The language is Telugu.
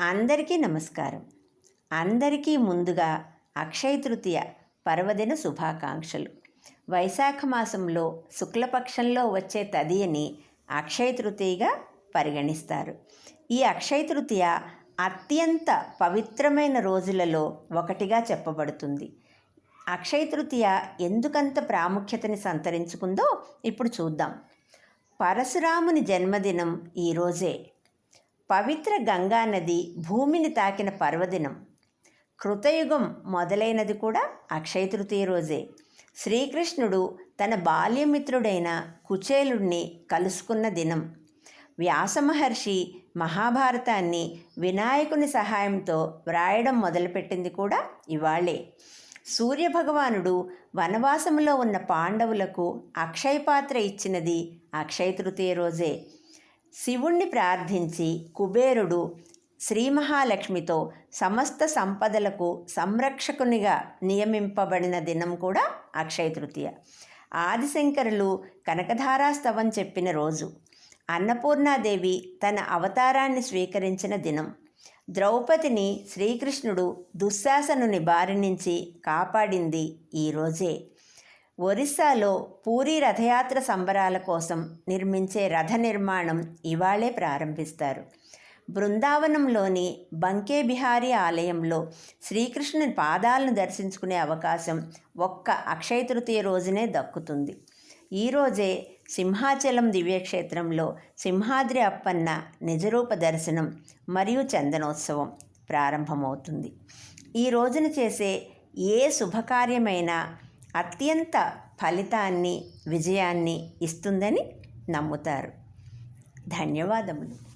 అందరికీ నమస్కారం. అందరికీ ముందుగా అక్షయ తృతీయ పర్వదిన శుభాకాంక్షలు. వైశాఖ మాసంలో శుక్లపక్షంలో వచ్చే తదియని అక్షయ తృతీయగా పరిగణిస్తారు. ఈ అక్షయ తృతీయ అత్యంత పవిత్రమైన రోజులలో ఒకటిగా చెప్పబడుతుంది. అక్షయ తృతీయ ఎందుకంత ప్రాముఖ్యతని సంతరించుకుందో ఇప్పుడు చూద్దాం. పరశురాముని జన్మదినం ఈరోజే పవిత్ర గంగా నది భూమిని తాకిన పర్వదినం. కృతయుగం మొదలైనది కూడా అక్షయ తృతీయ రోజే. శ్రీకృష్ణుడు తన బాల్యమిత్రుడైన కుచేలుణ్ణి కలుసుకున్న దినం. వ్యాసమహర్షి మహాభారతాన్ని వినాయకుని సహాయంతో వ్రాయడం మొదలుపెట్టింది కూడా ఇవాళే. సూర్యభగవానుడు వనవాసంలో ఉన్న పాండవులకు అక్షయ పాత్ర ఇచ్చినది అక్షయ తృతీయ రోజే. శివుణ్ణి ప్రార్థించి కుబేరుడు శ్రీ మహాలక్ష్మితో సమస్త సంపదలకు సంరక్షకునిగా నియమింపబడిన దినం కూడా అక్షయ తృతీయ. ఆదిశంకరులు కనకధారాస్తవం చెప్పిన రోజు. అన్నపూర్ణాదేవి తన అవతారాన్ని స్వీకరించిన దినం. ద్రౌపదిని శ్రీకృష్ణుడు దుశ్శాసనుని బారి నుంచి కాపాడింది ఈరోజే ఒరిస్సాలో పూరి రథయాత్ర సంబరాల కోసం నిర్మించే రథ నిర్మాణం ఇవాళే ప్రారంభిస్తారు. బృందావనంలోని బంకే బిహారీ ఆలయంలో శ్రీకృష్ణుని పాదాలను దర్శించుకునే అవకాశం ఒక్క అక్షయ తృతీయ రోజునే దక్కుతుంది. ఈరోజే సింహాచలం దివ్యక్షేత్రంలో సింహాద్రి అప్పన్న నిజరూప దర్శనం మరియు చందనోత్సవం ప్రారంభమవుతుంది. ఈ రోజున చేసే ఏ శుభకార్యమైనా అత్యంత ఫలితాన్ని విజయాన్ని ఇస్తుందని నమ్ముతారు. ధన్యవాదములు.